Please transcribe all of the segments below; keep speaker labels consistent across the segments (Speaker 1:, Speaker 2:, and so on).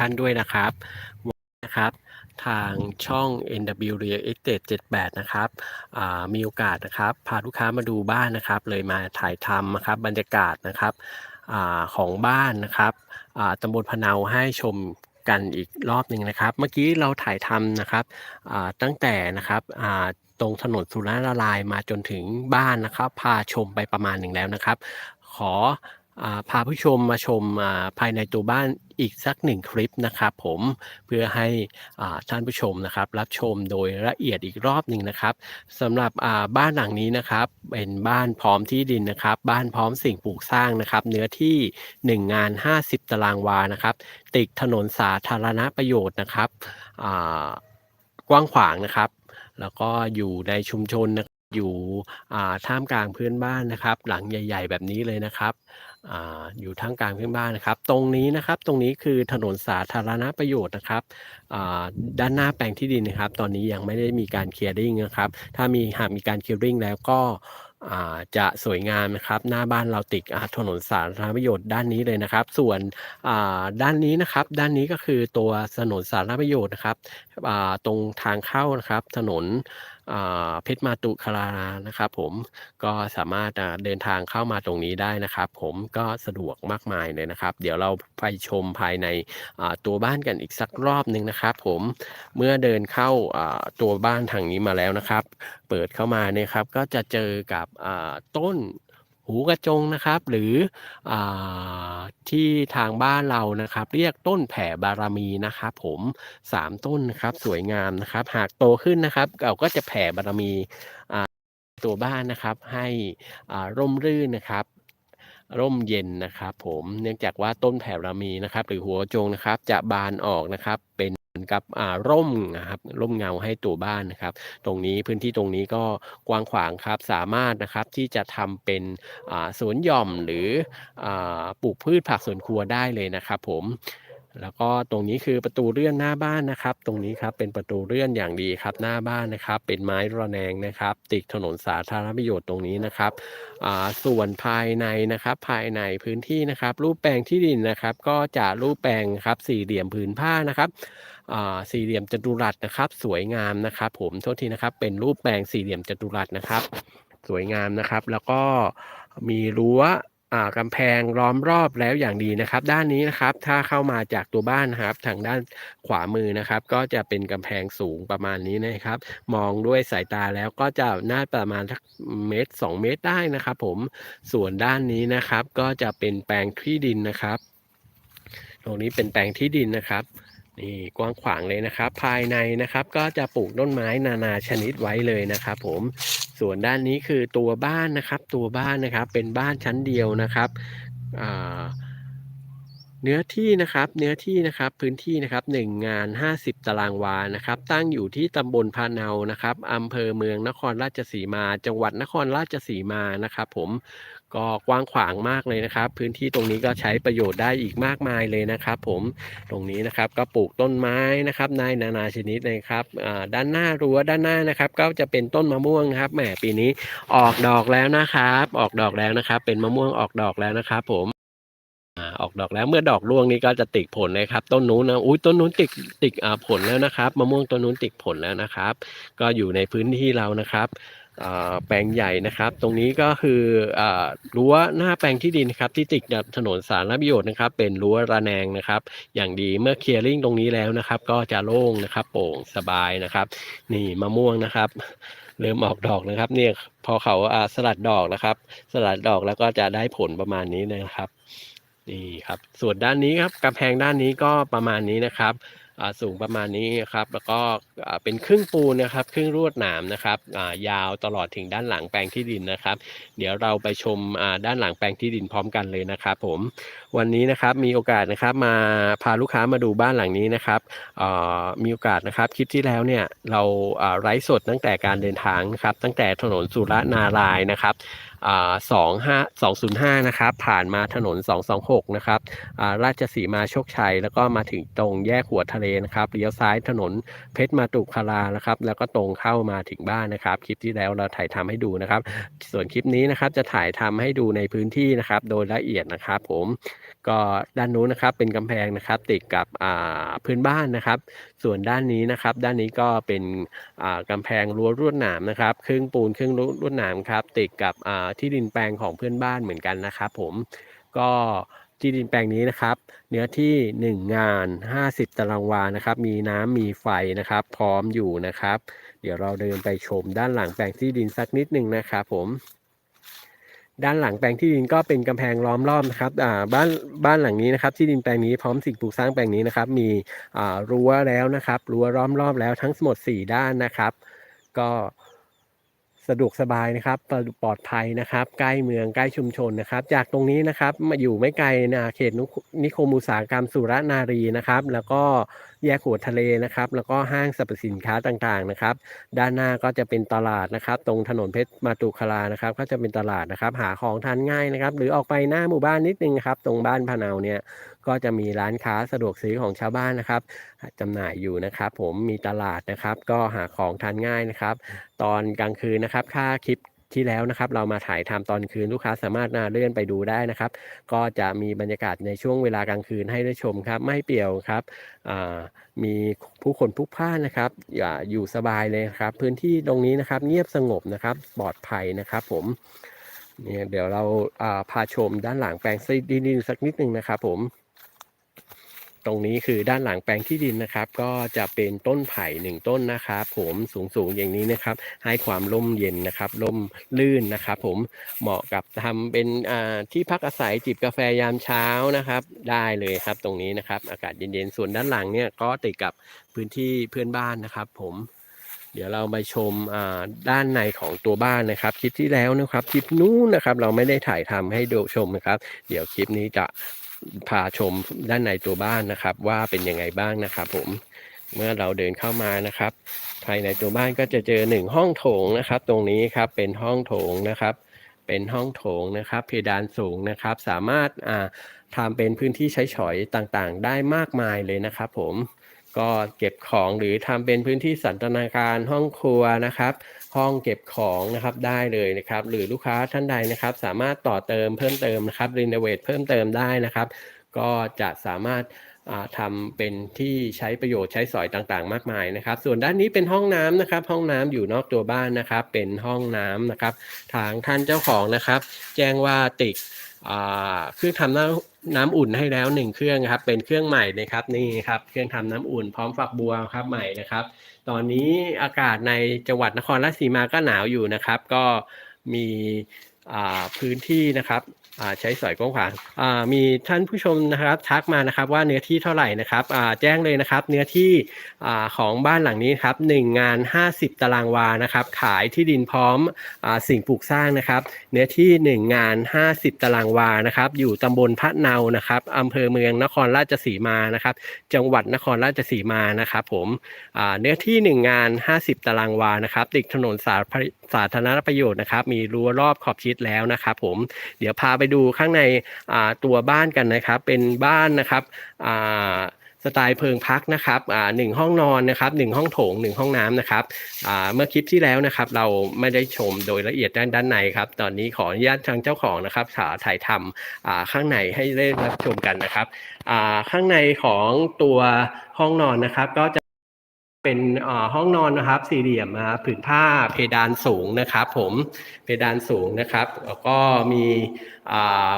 Speaker 1: ท่านด้วยนะครับนะครับทางช่อง NW Real Estate 78 นะครับอ่ามีโอกาสนะครับ พาลูกค้ามาดูบ้านนะครับ เลยมาถ่ายทำนะครับบรรยากาศนะครับอาของบ้านนะครับอ่าตำบลพะเนาให้ชมกันอีกรอบหนึ่งนะครับ เมื่อกี้เราถ่ายทำนะครับอ่าตั้งแต่นะครับอ่าตรงถนนสุรานาลายมาจนถึงบ้านนะครับ พาชมไปประมาณหนึ่งแล้วนะครับ ขอ พาผู้ชมมาชมภายในตัวบ้านอีกสักหนึ่งคลิปนะครับผมเพื่อให้ท่านผู้ชมนะครับ รับชมโดยละเอียดอีกรอบหนึ่งนะครับสำหรับบ้านหลังนี้นะครับ เป็นบ้านพร้อมที่ดินนะครับ บ้านพร้อมสิ่งปลูกสร้างนะครับ เนื้อที่ 1 งาน 50 ตารางวานะครับ ติดถนนสาธารณประโยชน์นะครับกว้างขวางนะครับ แล้วก็อยู่ในชุมชนนะอยู่ท่ามกลางเพื่อนบ้านนะครับ หลังใหญ่ ๆ แบบนี้เลยนะครับ ออยู่ทามกลางเพื่อนบ้านนะครับ ตรงนี้นะครับตรงนี้คือถนนสาธารณประโยชน์นะครับด้านหน้าแปลงที่ดินนะครับ ตอนนี้ยังไม่ได้มีการเคลียร์ริ่งนะครับ ถ้ามีหากมีการเคลียร์ริ่งแล้วก็จะสวยงามนะครับหน้าบ้านเราติดถนนสาธารณประโยชน์ด้านนี้เลยนะครับ ส่วนด้านนี้นะครับ ด้านนี้ก็คือตัวถนนสาธารณประโยชน์นะครับตรงทางเข้านะครับ ถนน เพชรมาตุคารานะครับผมก็สามารถเดินทางเข้ามาตรงนี้ได้นะครับ ผมก็สะดวกมากมายเลยนะครับ เดี๋ยวเราไปชมภายในตัวบ้านกันอีกสักรอบหนึ่งนะครับ ผมเมื่อเดินเข้าตัวบ้านทางนี้มาแล้วนะครับ เปิดเข้ามาเนี่ยครับก็จะเจอกับต้นหูกระจงนะครับ หรืออ ที่ทางบ้านเรานะครับ เรียกต้นแผ่บารมีนะครับผม3ต้นนะครับสวยงามนะครับ หากโตขึ้นนะครับเราก็จะแผ่บารมีตัวบ้านนะครับให้ร่มรื่นนะครับ ร่มเย็นนะครับ ผมเนื่องจากว่าต้นแผ่รารมีนะครับ หรือหัวโจงนะครับ จะบานออกนะครับ เป็นเหมือนกับอ่าร่มนะครับร่มเงาให้ตัวบ้านนะครับ ตรงนี้พื้นที่ตรงนี้ก็กว้างขวางครับสามารถนะครับที่จะทำเป็นอ่าสวนหย่อมหรืออ่าปลูกพืชผักสวนครัวได้เลยนะครับ ผม แล้วก็ตรงนี้คือประตูเลื่อนหน้าบ้านนะครับ ตรงนี้ครับเป็นประตูเลื่อนอย่างดีครับหน้าบ้านนะครับ เป็นไม้ระแนงนะครับ ติดถนนสาธารณประโยชน์ตรงนี้นะครับส่วนภายในนะครับ ภายในพื้นที่นะครับ รูปแปลงที่ดินนะครับ ก็จะรูปแปลงครับสี่เหลี่ยมผืนผ้านะครับสี่เหลี่ยมจัตุรัสนะครับ สวยงามนะครับ ผมโทษทีนะครับ เป็นรูปแปลงสี่เหลี่ยมจัตุรัสนะครับ สวยงามนะครับ แล้วก็มีรั้ว กำแพงล้อมรอบแล้วอย่างดีนะครับ ด้านนี้นะครับถ้าเข้ามาจากตัวบ้านนะครับ ทางด้านขวามือนะครับ ก็จะเป็นกำแพงสูงประมาณนี้นะครับ มองด้วยสายตาแล้วก็จะน่าประมาณสักเมตรสองเมตรได้นะครับ ผมส่วนด้านนี้นะครับ ก็จะเป็นแปลงที่ดินนะครับ ตรงนี้เป็นแปลงที่ดินนะครับ นี่กว้างขวางเลยนะครับ ภายในนะครับก็จะปลูกต้นไม้นานาชนิดไว้เลยนะครับ ผมส่วนด้านนี้คือตัวบ้านนะครับ ตัวบ้านนะครับเป็นบ้านชั้นเดียวนะครับอ่า เนื้อที่นะครับเนื้อที่นะครับพื้นที่นะครับ1งาน 50 ตารางวานะครับ ตั้งอยู่ที่ตำบลพะเนานะครับอำเภอเมืองนครราชสีมา จังหวัดนครราชสีมานะครับ ผมก็กว้างขวางมากเลยนะครับ พื้นที่ตรงนี้ก็ใช้ประโยชน์ได้อีกมากมายเลยนะครับ ผมตรงนี้นะครับก็ปลูกต้นไม้นะครับในนานาชนิดเลยครับอ่าด้านหน้ารั้วด้านหน้านะครับ ก็จะเป็นต้นมะม่วงครับแหมปีนี้ออกดอกแล้วนะครับ ออกดอกแล้วนะครับ เป็นมะม่วงออกดอกแล้วนะครับ ผม อ่าออกดอกแล้วเมื่อดอกร่วงนี้ก็จะติดผลเลยครับ ต้นนู้นนะอุ้ยต้นนู้นติดติดอ่าผลแล้วนะครับมะม่วงต้นนู้นติดผลแล้วนะครับ ก็อยู่ในพื้นที่เรานะครับแปลงใหญ่นะครับ ตรงนี้ก็คืออรั้วหน้าแปลงที่ดินครับที่ติดกับถนนสาธารณประโยชน์นะครับ เป็นรั้วระแนงนะครับ อย่างดีเมื่อเคลียร์ริ่งตรงนี้แล้วนะครับ ก็จะโล่งนะครับ โปร่งสบายนะครับ นี่มะม่วงนะครับเริ่มออกดอกนะครับ เนี่ยพอเขาสลัดดอกนะครับ สลัดดอกแล้วก็จะได้ผลประมาณนี้นะครับ นี่ครับ ส่วนด้านนี้ครับกำแพงด้านนี้ก็ประมาณนี้นะครับสูงประมาณนี้ครับ แล้วก็เป็นครึ่งปูนนะครับ ครึ่งรวดหนามนะครับยาวตลอดถึงด้านหลังแปลงที่ดินนะครับ เดี๋ยวเราไปชมด้านหลังแปลงที่ดินพร้อมกันเลยนะครับ ผม วันนี้นะครับมีโอกาสนะครับมาพาลูกค้ามาดูบ้านหลังนี้นะครับมีโอกาสนะครับคลิปที่แล้วเนี่ยเราไลฟ์สดตั้งแต่การเดินทางนะครับ ตั้งแต่ถนนสุรนารายนะครับ สองห้าสองศูนย์ห้านะครับผ่านมาถนนสองสองหกนะครับราชสีมาโชคชัย แล้วก็มาถึงตรงแยกหัวทะเลนะครับเลี้ยวซ้ายถนนเพชรมาตุคารานะครับ แล้วก็ตรงเข้ามาถึงบ้านนะครับ คลิปที่แล้วเราถ่ายทำให้ดูนะครับ ส่วนคลิปนี้นะครับจะถ่ายทำให้ดูในพื้นที่นะครับ โดยละเอียดนะครับผม ก็ด้านนู้นนะครับเป็นกำแพงนะครับติดกับพื้นบ้านนะครับ ส่วนด้านนี้นะครับ ด้านนี้ก็เป็นกำแพงรั้วลวดหนามนะครับครึ่งปูนครึ่งลวดหนามครับติดกับที่ดินแปลงของเพื่อนบ้านเหมือนกันนะครับผมก็ที่ดินแปลงนี้นะครับ เนื้อที่ 1 งาน 50 ตารางวานะครับ มีน้ำมีไฟนะครับ พร้อมอยู่นะครับ เดี๋ยวเราเดินไปชมด้านหลังแปลงที่ดินสักนิดหนึ่งนะครับผม ด้านหลังแปลงที่ดินก็เป็นกำแพงล้อมรอบนะครับบ้านบ้านหลังนี้นะครับ ที่ดินแปลงนี้พร้อมสิ่งปลูกสร้างแปลงนี้นะครับ มีรั้วแล้วนะครับรั้วล้อมรอบแล้วทั้งหมด 4 ด้านนะครับ ก็สะดวกสบายนะครับปลอดภัยนะครับ ใกล้เมืองใกล้ชุมชนนะครับ จากตรงนี้นะครับมาอยู่ไม่ไกลนะเขตนิคมอุตสาหกรรมสุรนารีนะครับ แล้วก็ แยกหัวทะเลนะครับ แล้วก็ห้างสรรพสินค้าต่างๆนะครับ ด้านหน้าก็จะเป็นตลาดนะครับ ตรงถนนเพชรมาตุคลานะครับ ก็จะเป็นตลาดนะครับ หาของทานง่ายนะครับ หรือออกไปหน้าหมู่บ้านนิดนึงครับ ตรงบ้านพะเนาเนี่ยก็จะมีร้านค้าสะดวกซื้อของชาวบ้านนะครับจำหน่ายอยู่นะครับ ผมมีตลาดนะครับ ก็หาของทานง่ายนะครับ ตอนกลางคืนนะครับ ค่าคลิป ที่แล้วนะครับ เรามาถ่ายทำตอนคืนลูกค้าสามารถนาเลื่อนไปดูได้นะครับ ก็จะมีบรรยากาศในช่วงเวลากลางคืนให้ได้ชมครับ ไม่เปี่ยวครับมีผู้คนพลุกพล่านนะครับอย่าอยู่สบายเลยครับ พื้นที่ตรงนี้นะครับ เงียบสงบนะครับปลอดภัยนะครับ ผมเนี่ยเดี๋ยวเราพาชมด้านหลังแปลงซีดินสักนิดนึงนะครับ ผม ตรงนี้คือด้านหลังแปลงที่ดินนะครับ ก็จะเป็นต้นไผ่หนึ่งต้นนะครับ ผมสูงสูงอย่างนี้นะครับ ให้ความร่มเย็นนะครับร่มลื่นนะครับ ผมเหมาะกับทำเป็นที่พักอาศัยจิบกาแฟยามเช้านะครับ ได้เลยครับตรงนี้นะครับ อากาศเย็นๆส่วนด้านหลังเนี่ยก็ติดกับพื้นที่เพื่อนบ้านนะครับ ผมเดี๋ยวเราไปชมด้านในของตัวบ้านนะครับ คลิปที่แล้วนะครับคลิปนู้นนะครับ เราไม่ได้ถ่ายทำให้ดูชมนะครับ เดี๋ยวคลิปนี้จะ พาชมด้านในตัวบ้านนะครับ ว่าเป็นยังไงบ้างนะครับ ผมเมื่อเราเดินเข้ามานะครับ ภายในตัวบ้านก็จะเจอหนึ่งห้องโถงนะครับ ตรงนี้ครับเป็นห้องโถงนะครับ เป็นห้องโถงนะครับ เพดานสูงนะครับ สามารถอ่าทำเป็นพื้นที่ใช้ฉอยต่างๆ ได้มากมายเลยนะครับ ผมก็เก็บของหรือทำเป็นพื้นที่สันทนาการห้องครัวนะครับ ห้องเก็บของนะครับได้เลยนะครับ หรือลูกค้าท่านใดนะครับ สามารถต่อเติมเพิ่มเติมนะครับรีโนเวทเพิ่มเติมได้นะครับ ก็จะสามารถทำเป็นที่ใช้ประโยชน์ใช้สอยต่างๆ มากมายนะครับ ส่วนด้านนี้เป็นห้องน้ำนะครับ ห้องน้ำอยู่นอกตัวบ้านนะครับ เป็นห้องน้ำนะครับ ทางท่านเจ้าของนะครับ แจ้งว่าติดเครื่องทำน้ำน้ำอุ่นให้แล้วหนึ่งเครื่องครับ เป็นเครื่องใหม่นะครับนี่ครับ เครื่องทำน้ำอุ่นพร้อมฝักบัวครับใหม่นะครับ ตอนนี้อากาศในจังหวัดนครราชสีมาก็หนาวอยู่นะครับ ก็มีพื้นที่นะครับ ใช้สอยกว้างขวางมีท่านผู้ชมนะครับทักมานะครับว่าเนื้อที่เท่าไหร่นะครับแจ้งเลยนะครับเนื้อที่ของบ้านหลังนี้ครับ1งงาน 50 ตารางวานะครับขายที่ดินพร้อมอสิ่งปลูกสร้างนะครับเนื้อที่ 1 งาน 50 ตารางวานะครับอยู่ตำบลพระเนานะครับอำเภอเมืองนครราชสีมานะครับจังหวัดนครราชสีมานะครับผมเนื้อที่ 1 งาน 50 ตารางวานะครับติดถนนสาสาธารณประโยชน์นะครับมีรั้วรอบขอบชิดแล้วนะครับผมเดี๋ยวพาไปดูข้างในตัวบ้านกันนะครับ เป็นบ้านนะครับสไตล์เพิงพักนะครับหนึ่งห้องนอนนะครับหนึ่งห้องโถงหนึ่งห้องน้ำนะครับเมื่อคลิปที่แล้วนะครับ เราไม่ได้ชมโดยละเอียดด้านด้านในครับ ตอนนี้ขออนุญาตทางเจ้าของนะครับสาถ่ายทำข้างในให้ได้รับชมกันนะครับข้างในของตัวห้องนอนนะครับ ก็จะ เป็นห้องนอนนะครับ สี่เหลี่ยมนะผืนผ้าเพดานสูงนะครับ ผมเพดานสูงนะครับ แล้วก็มี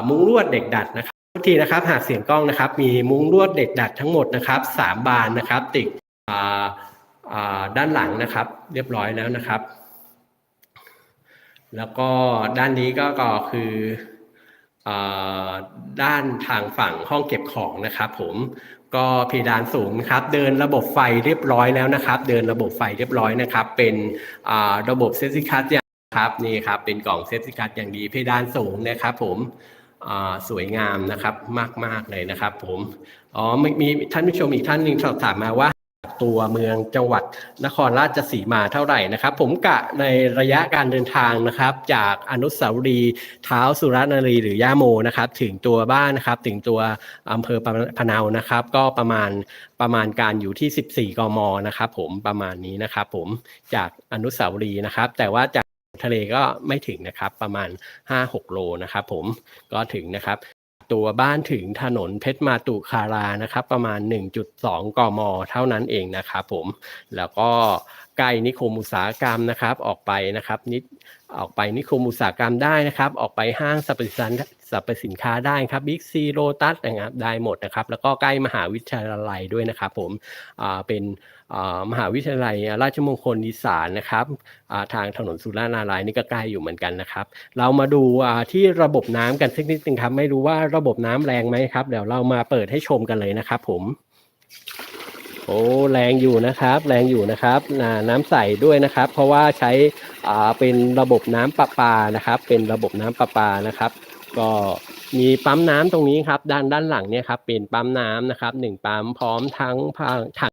Speaker 1: มุ้งลวดเด็กดัดนะครับทุกทีนะครับหากเสียงกล้องนะครับ มีมุ้งลวดเด็กดัดทั้งหมดนะครับสามบานนะครับ ติดด้านหลังนะครับ เรียบร้อยแล้วนะครับ แล้วก็ด้านนี้ก็ก็คือด้านทางฝั่งห้องเก็บของนะครับ ผม ก็เพดานสูงนะครับเดินระบบไฟเรียบร้อยแล้วนะครับ เดินระบบไฟเรียบร้อยนะครับ เป็นระบบเซฟติคัสอย่างครับนี่ครับเป็นกล่องเซฟติคัสอย่างดีเพดานสูงนะครับผมสวยงามนะครับมาก ๆ เลยนะครับ ผมอ๋อมีท่านผู้ชมอีกท่านหนึ่งสอบถามมาว่า ตัวเมืองจังหวัดนครราชสีมาเท่าไหร่นะครับ ผมกะในระยะการเดินทางนะครับ จากอนุสาวรีย์เท้าสุรนารีหรือย่าโมนะครับ ถึงตัวบ้านนะครับ ถึงตัวอำเภอพะเนานะครับ ก็ประมาณประมาณการอยู่ที่ 14 กมนะครับ ผมประมาณนี้นะครับ ผมจากอนุสาวรีย์นะครับ แต่ว่าจากทะเลก็ไม่ถึงนะครับ ประมาณ 5-6 โลนะครับ ผมก็ถึงนะครับ ตัวบ้านถึงถนนเพชรมาตุคารานะครับ ประมาณ 1.2 กม เท่านั้นเองนะครับผม แล้วก็ ใกล้นิคมอุตสาหกรรมนะครับออกไปนะครับนิดออกไปนิคมอุตสาหกรรมได้นะครับ ออกไปห้างสรรพสินสรรพสินค้าได้ครับบิ๊กซีโรตัสนะครับได้หมดนะครับ แล้วก็ใกล้มหาวิทยาลัยด้วยนะครับ ผมเป็นมหาวิทยาลัยราชมงคลอีสานนะครับทางถนนสุรานาลายนี่ก็ใกล้อยู่เหมือนกันนะครับ เรามาดูที่ระบบน้ำกันสักนิดนึงครับ ไม่รู้ว่าระบบน้ำแรงไหมครับเดี๋ยวเรามาเปิดให้ชมกันเลยนะครับ ผม โอ้แรงอยู่นะครับ แรงอยู่นะครับน้าน้ำใสด้วยนะครับ เพราะว่าใช้อ่าเป็นระบบน้ำประปานะครับ เป็นระบบน้ำประปานะครับ ก็มีปั๊มน้ำตรงนี้ครับ ด้านด้านหลังเนี่ยครับเป็นปั๊มน้ำนะครับหนึ่งปั๊มพร้อมทั้งถัง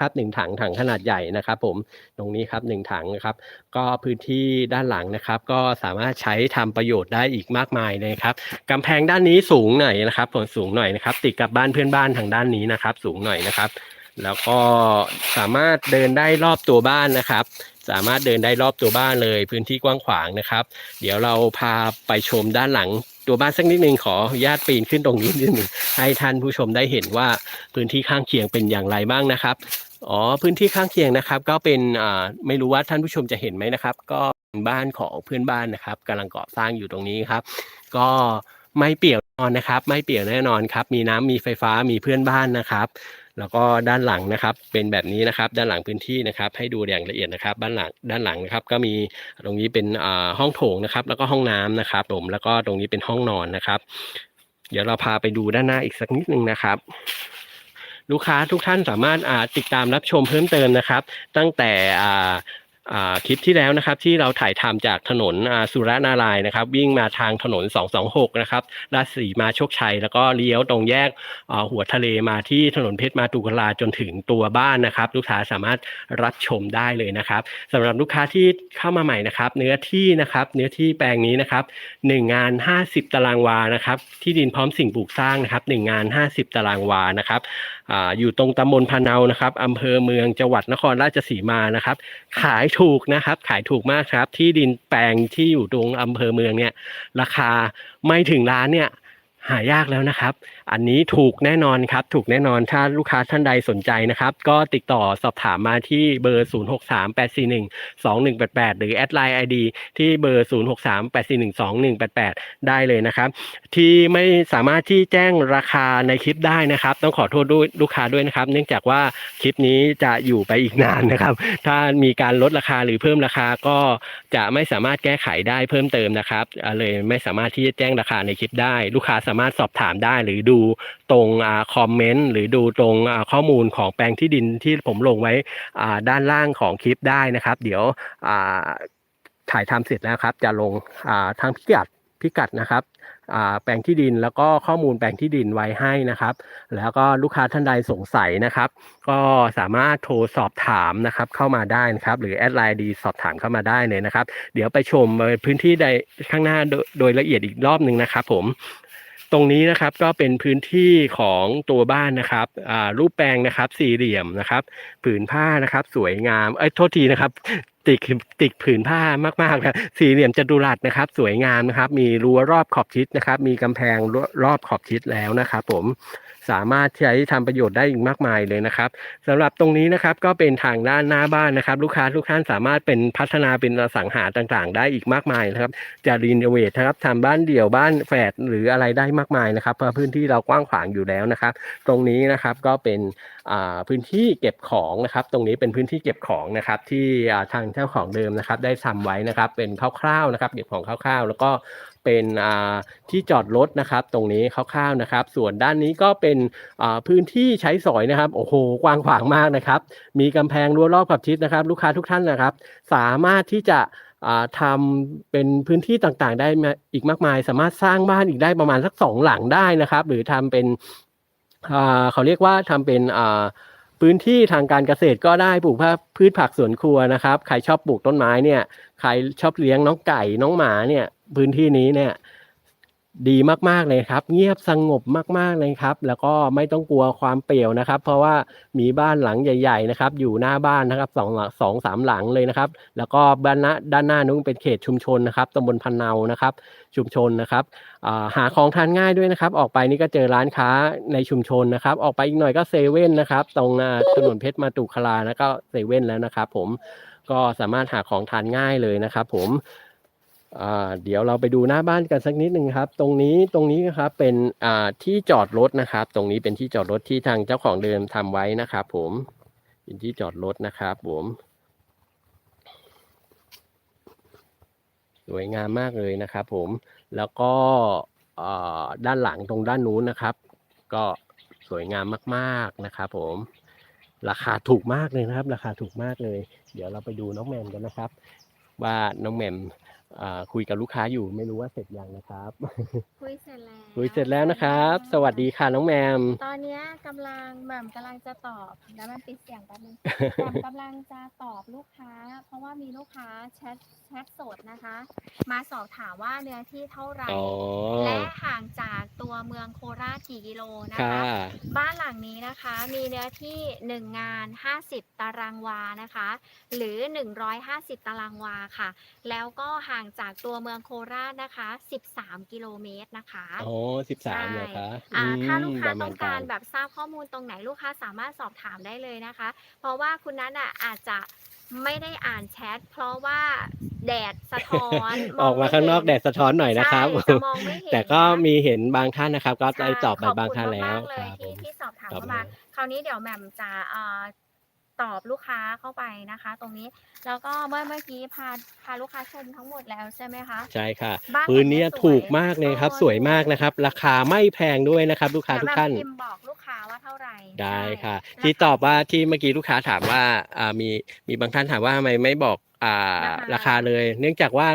Speaker 1: ครับหนึ่งถังถังขนาดใหญ่นะครับ ผมตรงนี้ครับหนึ่งถังนะครับ ก็พื้นที่ด้านหลังนะครับ ก็สามารถใช้ทำประโยชน์ได้อีกมากมายเลยครับกำแพงด้านนี้สูงหน่อยนะครับผลสูงหน่อยนะครับ ติดกับบ้านเพื่อนบ้านทางด้านนี้นะครับ สูงหน่อยนะครับ แล้วก็สามารถเดินได้รอบตัวบ้านนะครับ สามารถเดินได้รอบตัวบ้านเลยพื้นที่กว้างขวางนะครับ เดี๋ยวเราพาไปชมด้านหลังตัวบ้านสักนิดนึงขออนุญาตปีนขึ้นตรงนี้นิดนึงให้ท่านผู้ชมได้เห็นว่าพื้นที่ข้างเคียงเป็นอย่างไรบ้างนะครับอ๋อพื้นที่ข้างเคียงนะครับ ก็เป็นอ่าไม่รู้ว่าท่านผู้ชมจะเห็นไหมนะครับ ก็บ้านของเพื่อนบ้านนะครับกำลังก่อสร้างอยู่ตรงนี้ครับ ก็ไม่เปี่ยวแน่นอนนะครับ ไม่เปี่ยวแน่นอนครับ มีน้ำมีไฟฟ้ามีเพื่อนบ้านนะครับ แล้วก็ด้านหลังนะครับเป็นแบบนี้นะครับด้านหลังพื้นที่นะครับ ให้ดูอย่างละเอียดนะครับด้านหลังด้านหลังนะครับ ก็มีตรงนี้เป็นห้องโถงนะครับ แล้วก็ห้องน้ำนะครับผมแล้วก็ตรงนี้เป็นห้องนอนนะครับ เดี๋ยวเราพาไปดูด้านหน้าอีกสักนิดนึงนะครับลูกค้าทุกท่านสามารถติดตามรับชมเพิ่มเติมนะครับ ตั้งแต่ คลิปที่แล้วนะครับที่เราถ่ายทำจากถนนสุรนารายนะครับวิ่งมาทางถนน 226 นะครับราชสีมาโชคชัย แล้วก็เลี้ยวตรงแยกหัวทะเลมาที่ถนนเพชรมาตุกลาจนถึงตัวบ้านนะครับ ลูกค้าสามารถรับชมได้เลยนะครับสำหรับลูกค้าที่เข้ามาใหม่นะครับ เนื้อที่นะครับเนื้อที่แปลงนี้นะครับหนึ่งงาน 50 ตารางวานะครับที่ดินพร้อมสิ่งปลูกสร้างนะครับหนึ่งงาน 50 ตารางวานะครับอ่าอยู่ตรงตำบลพะเนานะครับอำเภอเมืองจังหวัดนครราชสีมานะครับ ขายถูกนะครับ ขายถูกมากครับ ที่ดินแปลงที่อยู่ตรงอำเภอเมืองเนี่ย ราคาไม่ถึงล้านเนี่ย หายากแล้วนะครับ อันนี้ถูกแน่นอนครับ ถูกแน่นอน ถ้าลูกค้าท่านใดสนใจนะครับ ก็ติดต่อสอบถามมาที่เบอร์ 0638412188 หรือแอดไลน์ ID ที่เบอร์ 0638412188 ได้เลยนะครับ ที่ไม่สามารถที่แจ้งราคาในคลิปได้นะครับ ต้องขอโทษด้วยลูกค้าด้วยนะครับ เนื่องจากว่าคลิปนี้จะอยู่ไปอีกนานนะครับ ถ้ามีการลดราคาหรือเพิ่มราคาก็จะไม่สามารถแก้ไขได้เพิ่มเติมนะครับ เลยไม่สามารถที่จะแจ้งราคาในคลิปได้ ลูกค้าสามารถสอบถามได้ หรือดูตรงอคอมเมนต์หรือดูตรงข้อมูลของแปลงที่ดินที่ผมลงไว้ด้านล่างของคลิปได้นะครับ เดี๋ยวถ่ายทำเสร็จแล้วครับ จะลงอ่าทางพิกัดพิกัดนะครับแปลงที่ดินแล้วก็ข้อมูลแปลงที่ดินไว้ให้นะครับ แล้วก็ลูกค้าท่านใดสงสัยนะครับ ก็สามารถโทรสอบถามนะครับเข้ามาได้นะครับ หรือแอดไลน์ดีสอบถามเข้ามาได้เลยนะครับ เดี๋ยวไปชมพื้นที่ใดข้างหน้าโดโดยละเอียดอีกรอบหนึ่งนะครับผม ตรงนี้นะครับก็เป็นพื้นที่ของตัวบ้านนะครับรูปแปลงนะครับ สี่เหลี่ยมนะครับ ผืนผ้านะครับ สวยงามเอ้ยโทษทีนะครับติดติดผืนผ้ามากๆนะสี่เหลี่ยมจัตุรัสนะครับ สวยงามนะครับ มีรั้วรอบขอบชิดนะครับ มีกำแพงรอบขอบชิดแล้วนะครับ ผม สามารถใช้ทำประโยชน์ได้อีกมากมายเลยนะครับสำหรับตรงนี้นะครับก็เป็นทางด้านหน้าบ้านนะครับ ลูกค้าทุกท่านสามารถเป็นพัฒนาเป็นอสังหาต่างๆ ได้อีกมากมายนะครับ จะรีโนเวทนะครับทำบ้านเดี่ยวบ้านแฝดหรืออะไรได้มากมายนะครับเพราะพื้นที่เรากว้างขวางอยู่แล้วนะครับ ตรงนี้นะครับก็เป็นพื้นที่เก็บของนะครับ ตรงนี้เป็นพื้นที่เก็บของนะครับ ที่ทางเจ้าของเดิมนะครับ ได้ทำไว้นะครับ เป็นคร่าวๆนะครับ เก็บของคร่าวๆ แล้วก็ เป็นที่จอดรถนะครับ ตรงนี้คร่าวๆนะครับ ส่วนด้านนี้ก็เป็นพื้นที่ใช้สอยนะครับโอ้โหกว้างขวางมากนะครับ มีกำแพงรั้วรอบขอบชิดนะครับ ลูกค้าทุกท่านนะครับ สามารถที่จะทำเป็นพื้นที่ต่างๆ ได้อีกมากมาย สามารถสร้างบ้านอีกได้ประมาณสักสองหลังได้นะครับ หรือทำเป็นเขาเรียกว่าทำเป็นพื้นที่ทางการเกษตรก็ได้ปลูกพืชผักสวนครัวนะครับ ใครชอบปลูกต้นไม้เนี่ย ใครชอบเลี้ยงน้องไก่น้องหมาเนี่ย พื้นที่นี้เนี่ยดีมากๆเลยครับ เงียบสงบมากๆเลยครับ แล้วก็ไม่ต้องกลัวความเปลี่ยวนะครับ เพราะว่ามีบ้านหลังใหญ่ๆนะครับ อยู่หน้าบ้านนะครับสองหลังสองสามหลังเลยนะครับ แล้วก็บ้านด้านหน้านู้นเป็นเขตชุมชนนะครับตำบลพันเนานะครับ ชุมชนนะครับหาของทานง่ายด้วยนะครับ ออกไปนี่ก็เจอร้านค้าในชุมชนนะครับ ออกไปอีกหน่อยก็เซเว่นนะครับ ตรงถนนเพชรมาตุคลาแล้วก็เซเว่นแล้วนะครับ ผมก็สามารถหาของทานง่ายเลยนะครับ ผม อ่าเดี๋ยวเราไปดูหน้าบ้านกันสักนิดหนึ่งครับ ตรงนี้ตรงนี้นะครับเป็นอ่าที่จอดรถนะครับ ตรงนี้เป็นที่จอดรถที่ทางเจ้าของเดิมทำไว้นะครับผมเป็นที่จอดรถนะครับผมสวยงามมากเลยนะครับผมแล้วก็ด้านหลังตรงด้านนู้นนะครับ ก็สวยงามมากๆนะครับผมราคาถูกมากเลยนะครับ ราคาถูกมากเลย เดี๋ยวเราไปดูน้องแมมกันนะครับ ว่าน้องแมม คุยกับลูกค้าอยู่ไม่รู้ว่าเสร็จยังนะครับ
Speaker 2: คุยเสร็จแล้ว
Speaker 1: คุยเสร็จแล้วนะครับ สวัสดีค่ะน้องแหมม
Speaker 2: ตอนเนี้ยกำลังแหม่มกำลังจะตอบแล้วมันปิดเสียงแป๊บนึงแหม่มกำลังจะตอบลูกค้า เพราะว่ามีลูกค้าแชทแชทสดนะคะ มาสอบถามว่าเนื้อที่เท่าไหร่
Speaker 1: อ๋อ
Speaker 2: และห่างจากตัวเมืองโคราชกี่กิโลนะ
Speaker 1: ค่ะ
Speaker 2: คะ บ้านหลังนี้นะคะ มีเนื้อที่1งาน 50 ตารางวานะคะ หรือ 150 ตารางวาค่ะ แล้วก็ห่างจากตัวเมืองโคราชนะคะ 13 กิโลเมตรนะคะ
Speaker 1: อ๋อสิบสามเหรอคะ
Speaker 2: อ่า
Speaker 1: อืม
Speaker 2: ถ้าลูกค้า
Speaker 1: ประม
Speaker 2: ต้อง
Speaker 1: ณ
Speaker 2: การแบบทราบข้อมูลตรงไหนลูกค้าสามารถสอบถามได้เลยนะคะ เพราะว่าคุณนัทอะอาจจะไม่ได้อ่านแชทเพราะว่าแดดสะท้อน
Speaker 1: ออกมาข้างนอกแดดสะท้อนหน่อยนะครับ
Speaker 2: ใช่จะมองไม่เห็น
Speaker 1: แต่ก็
Speaker 2: นะ
Speaker 1: มีเห็นบางท่านนะครับ ก็ได้
Speaker 2: ใช่
Speaker 1: ตอบไป
Speaker 2: ข
Speaker 1: บางท่านแล้ว
Speaker 2: ขอบคุณมากๆเลย
Speaker 1: ครับผ
Speaker 2: ที่
Speaker 1: ม
Speaker 2: ที่สอบถาม
Speaker 1: ตอบ
Speaker 2: เข้ามา
Speaker 1: มา
Speaker 2: คราวนี้เดี๋ยวแหม่มจะเอ่อ ตอบลูกค้าเข้าไปนะคะ ตรงนี้แล้วก็เมื่อเมื่อกี้พาพาลูกค้าชมทั้งหมดแล้วใช่ไหมคะ
Speaker 1: ใช่ค่ะ
Speaker 2: บ้าน
Speaker 1: พื้นเนี้ย
Speaker 2: หลังเนี้ย
Speaker 1: ถูกมากเลยครับ
Speaker 2: สวย
Speaker 1: สวยมากนะครับ ราคาไม่แพงด้วยนะครับ ลูกค้า
Speaker 2: เดี๋ยว
Speaker 1: ทุก
Speaker 2: แหม่
Speaker 1: ท่าน
Speaker 2: มพิมพ์บอกลูกค้าว่าเท่าไหร่
Speaker 1: ได้
Speaker 2: ใช่
Speaker 1: ค่ะ
Speaker 2: รา
Speaker 1: ที่
Speaker 2: คา
Speaker 1: ตอบว่าที่เมื่อกี้ลูกค้าถามว่าอ่ามีมีบางท่านถามว่าทำไมไม่บอกอ่า
Speaker 2: ราคา
Speaker 1: ราคาเลย เนื่องจากว่า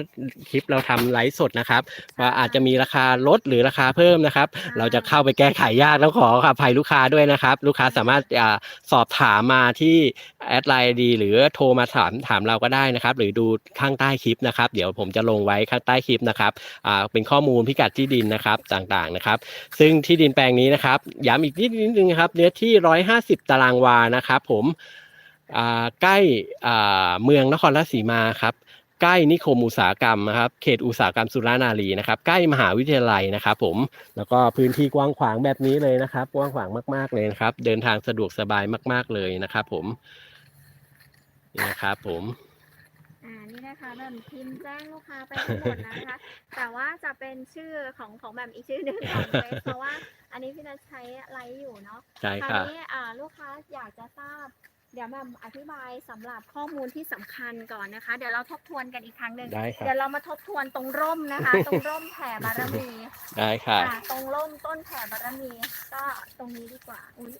Speaker 1: คลิปเราทำไลฟ์สดนะครับว่าอาจจะมีราคาลดหรือราคาเพิ่มนะครับ
Speaker 2: ใช่
Speaker 1: เราจะเข้าไปแก้ไขยากแล้วขออภัยลูกค้าด้วยนะครับ ลูกค้าสามารถอ่าสอบถามมาที่แอดไลน์ดี หรือโทรมาถามถามเราก็ได้นะครับ หรือดูข้างใต้คลิปนะครับ เดี๋ยวผมจะลงไว้ข้างใต้คลิปนะครับอ่าเป็นข้อมูลพิกัดที่ดินนะครับต่างๆนะครับ ซึ่งที่ดินแปลงนี้นะครับย้ำอีกนิดนึงนะครับเนื้อที่ 150 ตารางวานะครับ ผมอ่า ใกล้อ่าเมืองนครราชสีมาครับใกล้นิคมอุตสาหกรรมนะครับเขตอุตสาหกรรมสุรานารีนะครับใกล้มหาวิทยาลัยนะครับผมแล้วก็พื้นที่กว้างขวางแบบนี้เลยนะครับ กว้างขวางมาก ๆเลยนะครับ เดินทางสะดวกสบายมาก ๆเลยนะครับ ผมนี่นะครับผม
Speaker 2: อ่านี่นะคะแหม่มพิมพ์แจ้งลูกค้าไปทั้งหมดแล้วนะคะ แต่ว่าจะเป็นชื่อของของแหม่มอีกชื่อหนึ่งของเฟซเพราะว่า อันนี้พี่นัทใช้ไลฟ์อยู่เนาะ
Speaker 1: ใช่
Speaker 2: คราว
Speaker 1: ค่ะ
Speaker 2: นี้อ่าลูกค้าอยากจะทราบ เดี๋ยวแหม่มอธิบายสำหรับข้อมูลที่สำคัญก่อนนะคะ เดี๋ยวเราทบทวนกันอีกครั้งหนึ่ง
Speaker 1: ได้ครับ
Speaker 2: เดี๋ยวเรามาทบทวนตรงร่มนะคะ ตรงร่มแผ่บารมี
Speaker 1: ได้ค่ะ
Speaker 2: อ่าตรงร่มต้นแผ่บารมี ก็ตรงนี้ดีกว่าอุ้ย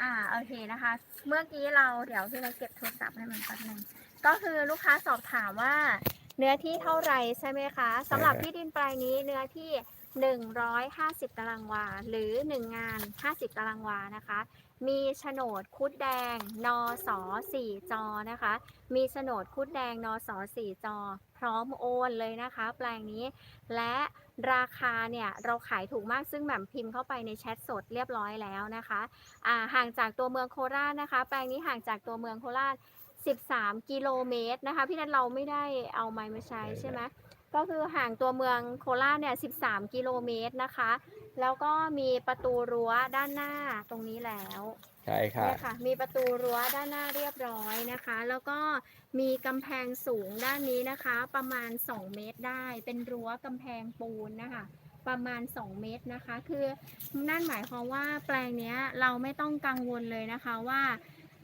Speaker 2: อ่าโอเคนะคะ เมื่อกี้เราเดี๋ยวที่เราเก็บโทรศัพท์ให้มันแป๊บนึงก็คือลูกค้าสอบถามว่า เนื้อที่เท่าไหร่ใช่ไหมคะสำหรับที่ดินแปลงนี้เนื้อที่ 150 ตารางวา หรือ 1 งาน 50 ตารางวานะคะ มีโฉนดคุดแดงนส4จอนะคะ มีโฉนดคุดแดงนส4จอ พร้อมโอนเลยนะคะ แปลงนี้ และราคาเนี่ยเราขายถูกมากซึ่งแหม่มพิมพ์เข้าไปในแชทสดเรียบร้อยแล้วนะคะอ่าห่างจากตัวเมืองโคราชนะคะ แปลงนี้ห่างจากตัวเมืองโคราช 13 กิโลเมตรนะคะ พี่นัทเราไม่ได้เอาไม้มาใช้ใช่ไหมก็คือห่างตัวเมืองโคราชเนี่ย 13 กิโลเมตรนะคะ แล้วก็มีประตูรั้วด้านหน้าตรงนี้แล้ว
Speaker 1: ใช่ค่ะ
Speaker 2: เนี่ยค่ะ มีประตูรั้วด้านหน้าเรียบร้อยนะคะ แล้วก็มีกำแพงสูงด้านนี้นะคะ ประมาณ 2 เมตรได้ เป็นรั้วกำแพงปูนนะคะ ประมาณ 2 เมตรนะคะ คือนั่นหมายความว่าแปลงเนี้ยเราไม่ต้องกังวลเลยนะคะว่า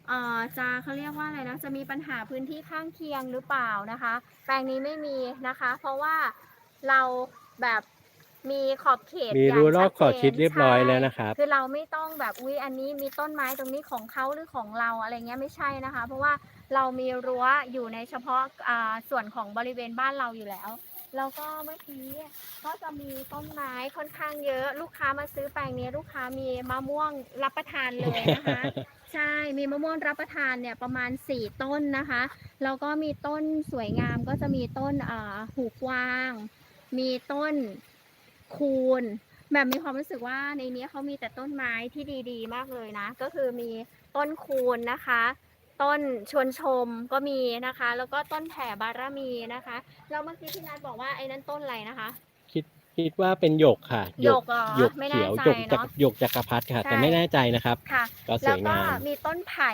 Speaker 2: เอ่อจะเขาเรียกว่าอะไรนะจะมีปัญหาพื้นที่ข้างเคียงหรือเปล่านะคะ แปลงนี้ไม่มีนะคะ เพราะว่าเราแบบ มีขอบเขต
Speaker 1: มี
Speaker 2: ย่าง
Speaker 1: รั้วรอบ
Speaker 2: ชัด
Speaker 1: ขอบชิด
Speaker 2: จน
Speaker 1: เรียบร้อย
Speaker 2: ใช่
Speaker 1: แล้วนะครับ
Speaker 2: คือเราไม่ต้องแบบอุ้ยอันนี้มีต้นไม้ตรงนี้ของเขาหรือของเราอะไรเงี้ยไม่ใช่นะคะ เพราะว่าเรามีรั้วอยู่ในเฉพาะอ่าส่วนของบริเวณบ้านเราอยู่แล้ว แล้วก็เมื่อกี้ก็จะมีต้นไม้ค่อนข้างเยอะ ลูกค้ามาซื้อแปลงนี้ลูกค้ามีมะม่วงรับประทานเลยนะคะใช่มีมะม่วงรับประทานเนี่ยประมาณ 4 ต้นนะคะแล้วก็มีต้นสวยงามก็จะมีต้นเอ่อหูกวาง มีต้น คูณแบบมีความรู้สึกว่าในนี้เขามีแต่ต้นไม้ที่ดีๆ มากเลยนะ ก็คือมีต้นคูณนะคะ ต้นชวนชมก็มีนะคะ แล้วก็ต้นแผ่บารมีนะคะแล้วเมื่อกี้พี่นัทบอกว่าไอ้นั่นต้นอะไรนะคะ
Speaker 1: คิดคิดว่าเป็นหยกค่ะ
Speaker 2: หยกเหรอ
Speaker 1: หยก
Speaker 2: ไม่
Speaker 1: เขี
Speaker 2: แน่
Speaker 1: ยว
Speaker 2: ใจ
Speaker 1: หยกจัก
Speaker 2: เนาะ
Speaker 1: หยกจักรพรรดิค่ะ
Speaker 2: ใช่
Speaker 1: แต่ไม่แน่ใจนะครับ
Speaker 2: ค่ะ
Speaker 1: ก็ส
Speaker 2: แล้ว
Speaker 1: วย
Speaker 2: ก็
Speaker 1: งาม
Speaker 2: มีต้นไผ่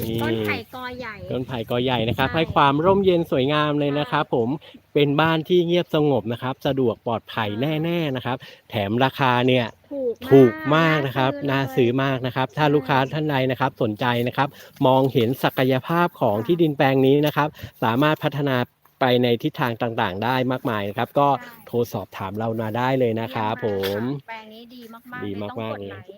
Speaker 1: นี่
Speaker 2: ต้นไผ่กอใหญ่
Speaker 1: ต้นไผ่กอใหญ่นะครับ
Speaker 2: ใช่
Speaker 1: ให้ความร่มเย็นสวยงามเลย
Speaker 2: ใช่
Speaker 1: นะครับผมเป็นบ้านที่เงียบสงบนะครับ สะดวกปลอดภัย
Speaker 2: ใช่
Speaker 1: แน่ๆนะครับ แถมราคาเนี่ย
Speaker 2: ถูก
Speaker 1: ถูกมากนะครับ
Speaker 2: เลย
Speaker 1: น่าซื้อมากนะครับ ถ้า
Speaker 2: ใช่
Speaker 1: ลูกค้าท่านใดนะครับสนใจนะครับ มองเห็นศักยภาพของ
Speaker 2: ค่ะ
Speaker 1: ที่ดินแปลงนี้นะครับ สามารถพัฒนา ไปในทิศทางต่างๆ ได้มากมายนะครับ ก็
Speaker 2: ใช่
Speaker 1: โทรสอบถามเรามาได้เลยนะครับ
Speaker 2: เยี่
Speaker 1: ผ
Speaker 2: ยม
Speaker 1: มา
Speaker 2: กค่ะแปลงนี้ดีมากๆ
Speaker 1: ดี
Speaker 2: เลยต้อง
Speaker 1: มาก
Speaker 2: ก
Speaker 1: ๆ
Speaker 2: ด
Speaker 1: เลย
Speaker 2: ไลค์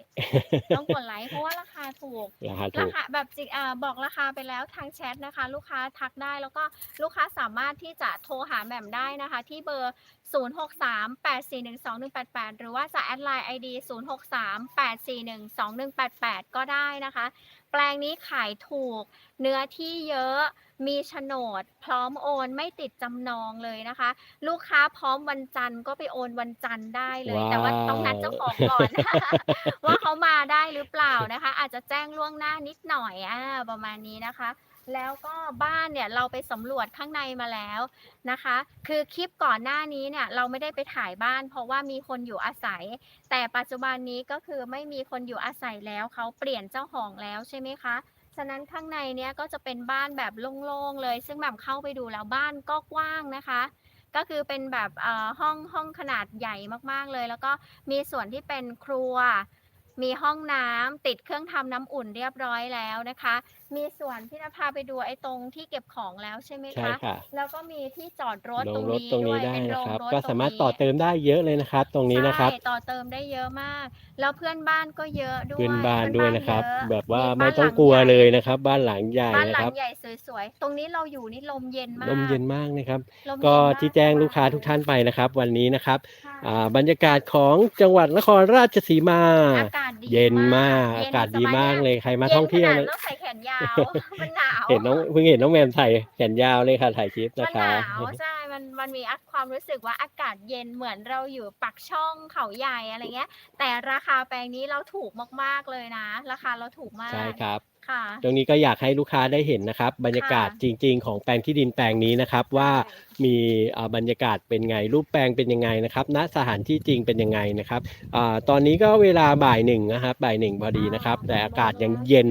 Speaker 2: ต้องกดไลค์เพราะว่าราคาถูก
Speaker 1: ราคา
Speaker 2: รา
Speaker 1: ถูก
Speaker 2: คาแบบจิอ่าบอกราคาไปแล้วทางแชทนะคะ ลูกค้าทักได้แล้วก็ลูกค้าสามารถที่จะโทรหาแหม่มได้นะคะ ที่เบอร์ 0638412188 หรือว่าจะแอดไลน์ ID 0638412188 ก็ได้นะคะแป ลงนี้ขายถูก เนื้อที่เยอะมีโฉนด พร้อมโอนไม่ติดจำนองเลยนะคะ ลูกค้าพร้อมวันจันทร์ก็ไปโอนวันจันทร์ได้เลยแต่ว่าต้องนัดเจ้าของก่อน ว่าเขามาได้หรือเปล่านะคะ อาจจะแจ้งล่วงหน้านิดหน่อยอ่าประมาณนี้นะคะ แล้วก็บ้านเนี่ยเราไปสำรวจข้างในมาแล้วนะคะ คือคลิปก่อนหน้านี้เนี่ยเราไม่ได้ไปถ่ายบ้าน เพราะว่ามีคนอยู่อาศัย แต่ปัจจุบันนี้ก็คือไม่มีคนอยู่อาศัยแล้วเขาเปลี่ยนเจ้าของแล้วใช่ไหมคะฉะนั้นข้างในเนี้ยก็จะเป็นบ้านแบบโล่งๆเลย ซึ่งแบบเข้าไปดูแล้วบ้านก็กว้างนะคะ ก็คือเป็นแบบห้องห้องขนาดใหญ่มากๆเลย แล้วก็มีส่วนที่เป็นครัว มีห้องน้ำติดเครื่องทำน้ำอุ่นเรียบร้อยแล้วนะคะมีส่วนที่นภาไปดูไอ้ตรงที่เก็บของแล้วใช่ไหม
Speaker 1: ใช่
Speaker 2: คะ
Speaker 1: ค่ะ
Speaker 2: แล้วก็มีที่จอดรถ
Speaker 1: ล
Speaker 2: ตรงง
Speaker 1: รถ
Speaker 2: นี้
Speaker 1: ตรง
Speaker 2: ด้
Speaker 1: นี้
Speaker 2: วย
Speaker 1: ได้
Speaker 2: เป็นโร
Speaker 1: นะ
Speaker 2: ง
Speaker 1: ครับ
Speaker 2: รถ
Speaker 1: ก็
Speaker 2: ตรง
Speaker 1: สามารถ
Speaker 2: นี้
Speaker 1: ต่อเติมได้เยอะเลยนะครับ ตรงนี้นะครับ
Speaker 2: ใช่ต่อเติมได้เยอะมาก แล้วเพื่อนบ้านก็เยอะด้วย
Speaker 1: เพื่อนบ้านด้วยนะครับ
Speaker 2: เพื่อเยอ
Speaker 1: แบบว่า
Speaker 2: บ้
Speaker 1: ไม่
Speaker 2: น
Speaker 1: ต้อง
Speaker 2: ห
Speaker 1: กลัว
Speaker 2: ใหญ่
Speaker 1: เลยนะครับ บ้านหลังใหญ่
Speaker 2: บ้าน
Speaker 1: นะ
Speaker 2: หลั
Speaker 1: ค
Speaker 2: ง
Speaker 1: รับ
Speaker 2: ใหญ่สวยๆ ตรงนี้เราอยู่นี่ลมเย็นมาก
Speaker 1: ลมเย็นมากนะครับ
Speaker 2: ลมเย็น
Speaker 1: ก็
Speaker 2: มาก
Speaker 1: ที่แจ้ง
Speaker 2: สบย
Speaker 1: ลูกค้าทุกท่านไปนะครับ วันนี้นะครับ
Speaker 2: ค่ะ
Speaker 1: อ่าบรรยากาศของจังหวัดนครราชสีมา
Speaker 2: อากาศดี
Speaker 1: เย็นมาก
Speaker 2: เย็
Speaker 1: อานกาศดีมากเลยใครมาท่องเที่ยว
Speaker 2: น
Speaker 1: นะ
Speaker 2: ขนาดต้องใส่แขนยาวมันหนาว
Speaker 1: เห็นน้องเพิ่งเห็นน้องแมมถ่ายแขนยาวเลยค่ะถ่ายคลิป
Speaker 2: มั
Speaker 1: นะ
Speaker 2: นห
Speaker 1: คะ
Speaker 2: นาวใช่มันมันมีความรู้สึกว่าอากาศเย็นเหมือนเราอยู่ปักช่องเขาใหญ่อะไรเงี้ย แต่ราคาแปลงนี้เราถูกมากๆเลยนะ ราคาเราถูกมาก
Speaker 1: ใช่ครับ
Speaker 2: ค่ะ
Speaker 1: ตรงนี้ก็อยากให้ลูกค้าได้เห็นนะครับ บรรยากาศจริง ๆ ของแปลงที่ดินแปลงนี้นะครับ ว่ามีอ่าบรรยากาศเป็นไง รูปแปลงเป็นยังไงนะครับณสถานที่จริงเป็นยังไงนะครับอาตอนนี้ก็เวลาบ่ายหนึ่งนะครับบ่ายหนึ่งพอดีนะครับ แต่อากาศยังเย็น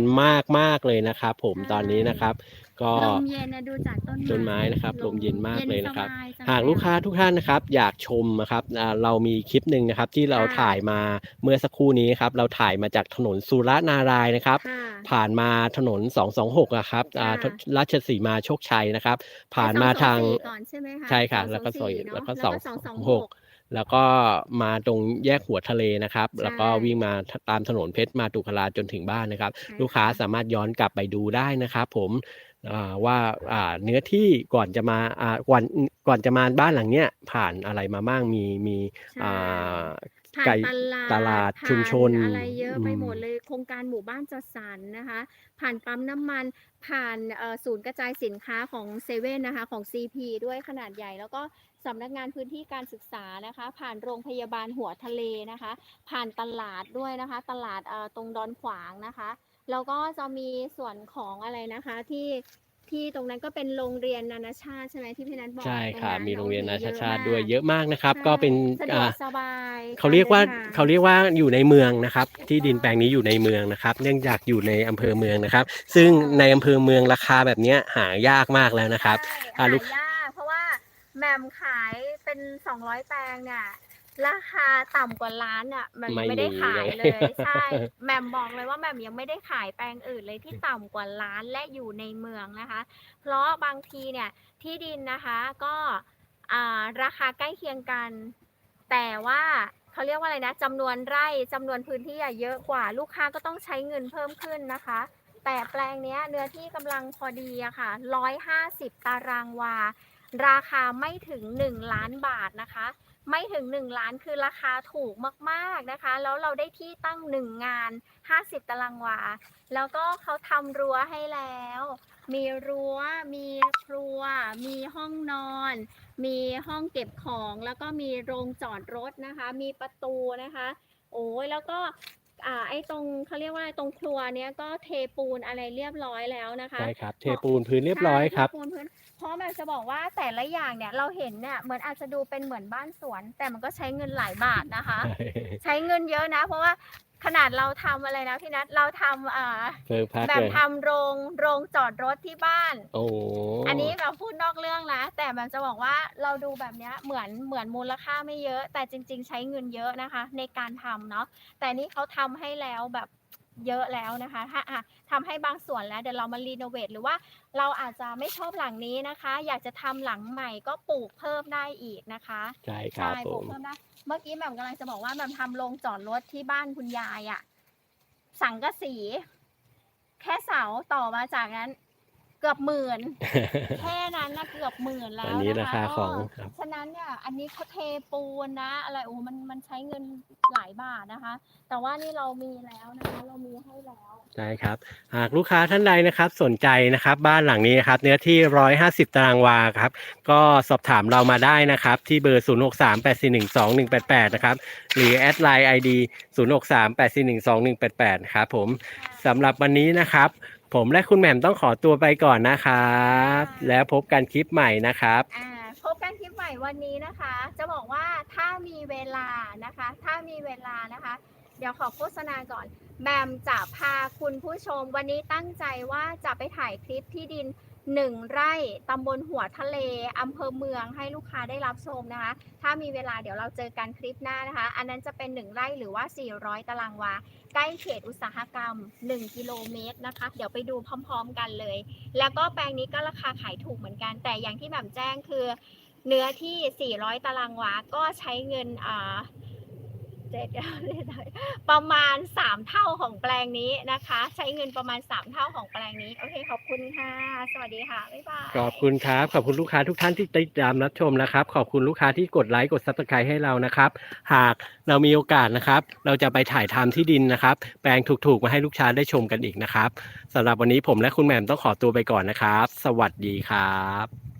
Speaker 1: มากๆเลยนะครับ ผมตอนนี้นะครับ ก็
Speaker 2: ลมเย็นนะดูจากต้น
Speaker 1: ต้นไม้นะครับลมเย็นมากเลยนะครับ
Speaker 2: สบยจัง
Speaker 1: หากลูกค้าทุกท่านนะครับ อยากชมนะครับอ่าเรามีคลิปหนึ่งนะครับ ที่เรา
Speaker 2: ค่ะ
Speaker 1: ถ่ายมาเมื่อสักครู่นี้ครับ เราถ่ายมาจากถนนสุรนารายณ์นะครับ
Speaker 2: ค่ะ
Speaker 1: ผ่านมาถนน 226อะครับอ่า
Speaker 2: ค่ะ
Speaker 1: ราชสีมาโชคชัยนะครับ ผ่าน
Speaker 2: ไป
Speaker 1: มาทาง
Speaker 2: 224ก่อนใช่ไหมคะ
Speaker 1: ใช่ค่ะ
Speaker 2: 224
Speaker 1: แล้วก็ซอย
Speaker 2: เนอะ
Speaker 1: แล้วก็
Speaker 2: แล้ว
Speaker 1: สอง
Speaker 2: ก็
Speaker 1: สอง
Speaker 2: 226
Speaker 1: หก แล้วก็มาตรงแยกหัวทะเลนะครับ
Speaker 2: ใช่
Speaker 1: แล้วก็วิ่งมาตามถนนเพชรมาตุคลาจนถึงบ้านนะครับ
Speaker 2: ใช่
Speaker 1: ลูกค้าสามารถย้อนกลับไปดูได้นะครับ ผมอ่า ว่าอ่าเนื้อที่ก่อนจะมาอ่าก่อนก่อนจะมาบ้านหลังเนี้ยผ่านอะไรมาบ้างมีมี
Speaker 2: ใช่
Speaker 1: อ่า
Speaker 2: ผ่าน
Speaker 1: ไก่
Speaker 2: ตลาด
Speaker 1: ตลาด
Speaker 2: ผ่าน
Speaker 1: ชุมชน
Speaker 2: อะไรเยอะไป
Speaker 1: อืม
Speaker 2: หมดเลยโครงการหมู่บ้านจัดสรรนะคะ ผ่านปั๊มน้ำมันผ่านเอ่อศูนย์กระจายสินค้าของเซเว่นนะคะของ CP ด้วยขนาดใหญ่แล้วก็สำนักงานพื้นที่การศึกษานะคะ ผ่านโรงพยาบาลหัวทะเลนะคะ ผ่านตลาดด้วยนะคะ ตลาดเอ่อตรงดอนขวางนะคะ แล้วก็จะมีส่วนของอะไรนะคะที่ที่ตรงนั้นก็เป็นโรงเรียนนานาชาติใช่ไหมที่พี่นัทบอก
Speaker 1: ใช่ค่ะ
Speaker 2: ตง
Speaker 1: มีโรงเรียนนานาชาติ
Speaker 2: มก
Speaker 1: ด้วยเยอะมากนะครับ
Speaker 2: ใช่
Speaker 1: ก็เป็น
Speaker 2: สะดว
Speaker 1: อ่า
Speaker 2: กสบาย
Speaker 1: เขาเรียกว่า
Speaker 2: ดินทง
Speaker 1: เขาเรียกว่าอยู่ในเมืองนะครับ ที่ดินแปลงนี้อยู่ในเมืองนะครับ เนื่องจากอยู่ในอำเภอเมืองนะครับ ซึ่งในอำเภอเมืองราคาแบบเนี้ยหายากมากแล้วนะครับ
Speaker 2: ใช่
Speaker 1: อ่า
Speaker 2: หา
Speaker 1: ลูก
Speaker 2: ยากเพราะว่าแหม่มขายเป็น 200 แปลงเนี่ย ราคาต่ำกว่าล้านอะ มัน
Speaker 1: ไม่
Speaker 2: ไม่ได้
Speaker 1: มี
Speaker 2: ขาย
Speaker 1: เล
Speaker 2: เลยยใช่แหม่มบอกเลยว่าแหม่มยังไม่ได้ขายแปลงอื่นเลยที่ต่ำกว่าล้านและอยู่ในเมืองนะคะ เพราะบางทีเนี่ยที่ดินนะคะก็อ่าราคาใกล้เคียงกัน แต่ว่าเขาเรียกว่าอะไรนะจำนวนไร่จำนวนพื้นที่อะเยอะกว่าลูกค้าก็ต้องใช้เงินเพิ่มขึ้นนะคะ แต่แปลงเนี้ยเนื้อที่กำลังพอดีอะค่ะ150 ตารางวา ราคาไม่ถึง 1 ล้านบาทนะคะ ไม่ถึง 1 ล้านคือราคาถูกมากๆนะคะ แล้วเราได้ที่ตั้ง 1 งาน 50 ตารางวา แล้วก็เขาทำรั้วให้แล้ว มีรั้ว มีครัว มีห้องนอน มีห้องเก็บของ แล้วก็มีโรงจอดรถนะคะ มีประตูนะคะ โอ้ยแล้วก็ อ่าไอ้ตรงเขาเรียกว่าอะไรตรงครัวเนี้ยก็เทปูนอะไรเรียบร้อยแล้วนะคะ
Speaker 1: ใช่ครับ เทปูนพื้นเรียบร้อยครับ
Speaker 2: ใช่เทปูนพื้นเพราะแบบจะบอกว่าแต่ละอย่างเนี่ยเราเห็นเนี่ยเหมือนอาจจะดูเป็นเหมือนบ้านสวน แต่มันก็ใช้เงินหลายบาทนะคะ ใช้เงินเยอะนะ เพราะว่า ขนาดเราทำอะไรนะพี่นัทเราทำอ่า
Speaker 1: เพิ่มพัก
Speaker 2: แบบ
Speaker 1: เลย
Speaker 2: ทำโรงโรงจอดรถที่บ้าน
Speaker 1: โอ้
Speaker 2: อันนี้แบบพูดนอกเรื่องนะ แต่แบบจะบอกว่าเราดูแบบเนี้ยเหมือนเหมือนมูลค่าไม่เยอะ แต่จริง ๆ ใช้เงินเยอะนะคะ ในการทำเนาะแต่นี่เขาทำให้แล้วแบบเยอะแล้วนะคะ ถ้าอะทำให้บางส่วนแล้วเดี๋ยวเรามารีโนเวทหรือว่าเราอาจจะไม่ชอบหลังนี้นะคะ อยากจะทำหลังใหม่ก็ปลูกเพิ่มได้อีกนะคะ
Speaker 1: ใช่ครับ
Speaker 2: ใช่
Speaker 1: ผ
Speaker 2: ปลูก
Speaker 1: ม
Speaker 2: เพิ่มได้ เมื่อกี้แหม่มกำลังจะบอกว่าแหม่ทำโรงจอดรถที่บ้านคุณยายอะสังกะสี แค่เสาต่อมาจากนั้น กือบหมื่นแค่นั้นนะเกือบหมื่นแล้ว
Speaker 1: อันนี้
Speaker 2: นะ
Speaker 1: รา
Speaker 2: คะ
Speaker 1: คาของ
Speaker 2: เออ
Speaker 1: ครับ
Speaker 2: ฉะนั้นเนี่ยอันนี้เขาเทปูนนะ อะไรโอ้มันมันใช้เงินหลายบาทนะคะ แต่ว่านี่เรามีแล้วนะคะเรามีให้แล้ว
Speaker 1: ใช่ครับ หากลูกค้าท่านใดนะครับสนใจนะครับ บ้านหลังนี้นะครับ เนื้อที่ 150 ตารางวาครับ ก็สอบถามเรามาได้นะครับ ที่เบอร์ 0638412188 นะครับ หรือแอดไลน์ ID 0638412188นะครับผมสำหรับวันนี้นะครับ ผมและคุณแหม่มต้องขอตัวไปก่อนนะครับ แล้วพบกันคลิปใหม่นะครับ
Speaker 2: อ่าพบกันคลิปใหม่วันนี้นะคะ จะบอกว่าถ้ามีเวลานะคะ ถ้ามีเวลานะคะ เดี๋ยวขอโฆษณาก่อนแบมจะพาคุณผู้ชมวันนี้ตั้งใจว่าจะไปถ่ายคลิปที่ดิน หนึ่งไร่ตำบลหัวทะเลอำเภอเมืองให้ลูกค้าได้รับชมนะคะ ถ้ามีเวลาเดี๋ยวเราเจอกันคลิปหน้านะคะ อันนั้นจะเป็น 1 ไร่หรือว่า 400 ตารางวา ใกล้เขตอุตสาหกรรม 1 กิโลเมตรนะคะ เดี๋ยวไปดูพร้อมๆกันเลย แล้วก็แปลงนี้ก็ราคาขายถูกเหมือนกัน แต่อย่างที่แบบแจ้งคือ เนื้อที่ 400 ตารางวา ก็ใช้เงินอ่า เจ็ดประมาณ3เท่าของแปลงนี้นะคะ ใช้เงินประมาณ3เท่าของแปลงนี้ โอเคขอบคุณค่ะ สวัสดีค่ะ บ๊ายบาย
Speaker 1: ขอบคุณครับ ขอบคุณลูกค้าทุกท่านที่ติดตามรับชมนะครับ ขอบคุณลูกค้าที่กดไลค์กดซับสไครต์ให้เรานะครับ หากเรามีโอกาสนะครับ เราจะไปถ่ายทำที่ดินนะครับ แปลงถูกๆมาให้ลูกค้าได้ชมกันอีกนะครับสำหรับวันนี้ผมและคุณแหม่มต้องขอตัวไปก่อนนะครับ สวัสดีครับ